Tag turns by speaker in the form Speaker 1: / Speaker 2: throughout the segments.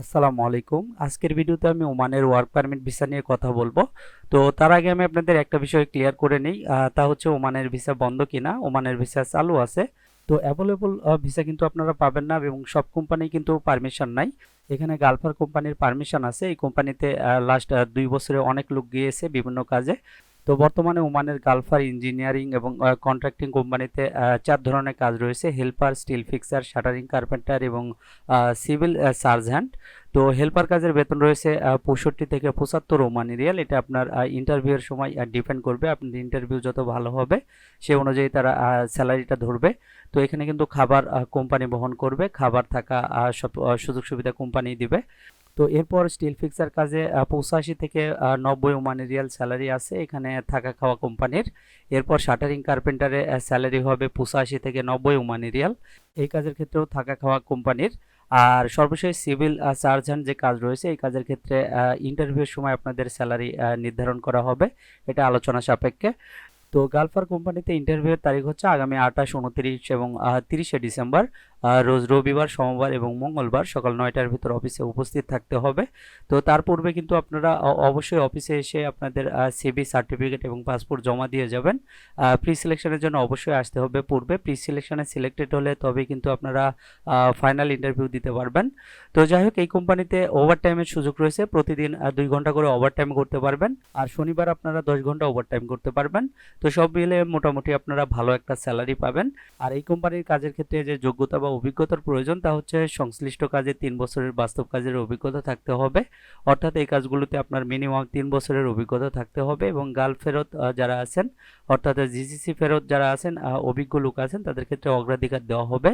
Speaker 1: আসসালামু আলাইকুম। আজকের ভিডিওতে আমি ওমানের ওয়ার্ক পারমিট ভিসা নিয়ে কথা বলব। তো তার আগে আমি আপনাদের একটা বিষয় ক্লিয়ার করে নিই তা হচ্ছে ওমানের ভিসা বন্ধ কিনা, ওমানের ভিসা চালু আছে। তো অ্যাভেলেবল ভিসা কিন্তু আপনারা পাবেন না এবং সব কোম্পানি কিন্তু পারমিশন নাই। এখানে গালফার কোম্পানির পারমিশন আছে। এই কোম্পানিতে লাস্ট দুই বছরে অনেক লোক গিয়েছে বিভিন্ন কাজে। তো বর্তমানে ওমানের গালফার ইঞ্জিনিয়ারিং এবং কন্ট্রাক্টিং কোম্পানিতে চার ধরনের কাজ রয়েছে। Helper, steel fixer, shuttering carpenter এবং সিভিল সার্জেন্ট। তো হেল্পার কাজের বেতন রয়েছে পঁয়ষট্টি থেকে পঁচাত্তর ওমানি রিয়াল। এটা আপনার ইন্টারভিউয়ের সময় ডিপেন্ড করবে। আপনার ইন্টারভিউ যত ভালো হবে, সে অনুযায়ী তারা স্যালারিটা ধরবে। তো এখানে কিন্তু খাবার কোম্পানি বহন করবে। খাবার থাকা সব সুযোগ সুবিধা কোম্পানি দিবে। তো এরপর স্টিল ফিক্সার কাজে পঁচাশি থেকে নব্বই ওমানি রিয়াল স্যালারি আছে এখানে থাকা খাওয়া কোম্পানির। এরপর শাটারিং কার্পেন্টারে স্যালারি হবে পঁচাশি থেকে নব্বই ওমানি রিয়াল এই কাজের ক্ষেত্রেও থাকা খাওয়া কোম্পানির। আর সর্বশেষ সিভিল সার্জন যে কাজ রয়েছে, এই কাজের ক্ষেত্রে ইন্টারভিউর সময় আপনাদের স্যালারি নির্ধারণ করা হবে। এটা আলোচনা সাপেক্ষে। তো গালফার কোম্পানিতে ইন্টারভিউয়ের তারিখ হচ্ছে আগামী আঠাশ, উনত্রিশ এবং তিরিশে ডিসেম্বর। রোজ রবিবার, সোমবার এবং মঙ্গলবার সকাল নয়টার ভিতর অফিসে উপস্থিত থাকতে হবে। তো তার পূর্বে কিন্তু আপনারা অবশ্যই অফিসে এসে আপনাদের সিবি সার্টিফিকেট এবং পাসপোর্ট জমা দিয়ে যাবেন। প্রি সিলেকশনের জন্য অবশ্যই আসতে হবে পূর্বে। প্রি সিলেকশনে সিলেক্টেড হলে তবেই কিন্তু আপনারা ফাইনাল ইন্টারভিউ দিতে পারবেন। তো যাই হোক, এই কোম্পানিতে ওভারটাইমের সুযোগ রয়েছে। প্রতিদিন দুই ঘণ্টা করে ওভারটাইম করতে পারবেন। আর শনিবার আপনারা দশ ঘণ্টা ওভারটাইম করতে পারবেন। তো সব মিলে মোটামুটি আপনারা ভালো একটা স্যালারি পাবেন। আর এই কোম্পানির কাজের ক্ষেত্রে যে যোগ্যতা বা অভিজ্ঞতার প্রয়োজন, তা হচ্ছে সংশ্লিষ্ট কাজে তিন বছরের বাস্তব কাজের অভিজ্ঞতা থাকতে হবে। অর্থাৎ এই কাজগুলোতে আপনার মিনিমাম তিন বছরের অভিজ্ঞতা থাকতে হবে এবং গাল ফেরত যারা আছেন, অর্থাৎ জিসিসি ফেরত যারা আছেন অভিজ্ঞ লোক আছেন, তাদের ক্ষেত্রে অগ্রাধিকার দেওয়া হবে।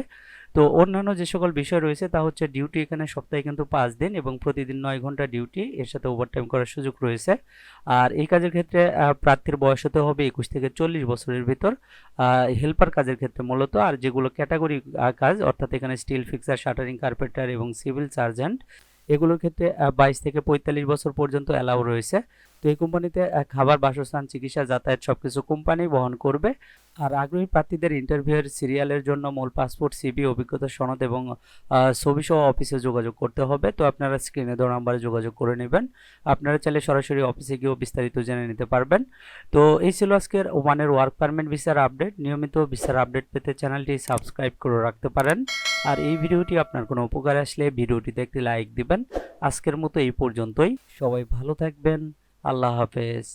Speaker 1: তো অন্যান্য যে সকল বিষয় রয়েছে তা হচ্ছে ডিউটি এখানে সপ্তাহে কিন্তু পাঁচ দিন এবং প্রতিদিন নয় ঘণ্টা ডিউটি এর সাথে ওভারটাইম করার সুযোগ রয়েছে। আর এই কাজের ক্ষেত্রে প্রার্থীর বয়স হতে হবে একুশ থেকে চল্লিশ বছরের ভিতর। হেল্পার কাজের ক্ষেত্রে মূলত, আর যেগুলো ক্যাটাগরি কাজ, অর্থাৎ এখানে স্টিল ফিক্সার শাটারিং কার্পেন্টার এবং সিভিল সার্জেন্ট এগুলোর ক্ষেত্রে বাইশ থেকে পঁয়তাল্লিশ বছর পর্যন্ত অ্যালাউ রয়েছে। তো এই কোম্পানিতে খাবার বাসস্থান চিকিৎসা যাতায়াত সব কিছু কোম্পানি বহন করবে। আর আগ্রহী প্রার্থীদের ইন্টারভিউয়ের সিরিয়ালের জন্য মূল পাসপোর্ট সিবি অভিজ্ঞতা সনদ এবং আহ, ছবি সহ অফিসে যোগাযোগ করতে হবে। তো আপনারা স্ক্রিনে দেওয়া নাম্বারে যোগাযোগ করে নেবেন। আপনারা চাইলে সরাসরি অফিসে গিয়েও বিস্তারিত জেনে নিতে পারবেন। তো এই ছিল আজকের ওমানের ওয়ার্ক পারমিট ভিসার আপডেট নিয়মিত ভিসার আপডেট পেতে চ্যানেলটি সাবস্ক্রাইব করে রাখতে পারেন। আর এই ভিডিওটি আপনার কোনো উপকার আসলে ভিডিওটিতে একটি লাইক দিবেন। আজকের মতো এই পর্যন্তই। সবাই ভালো থাকবেন। আল্লাহ হাফেজ।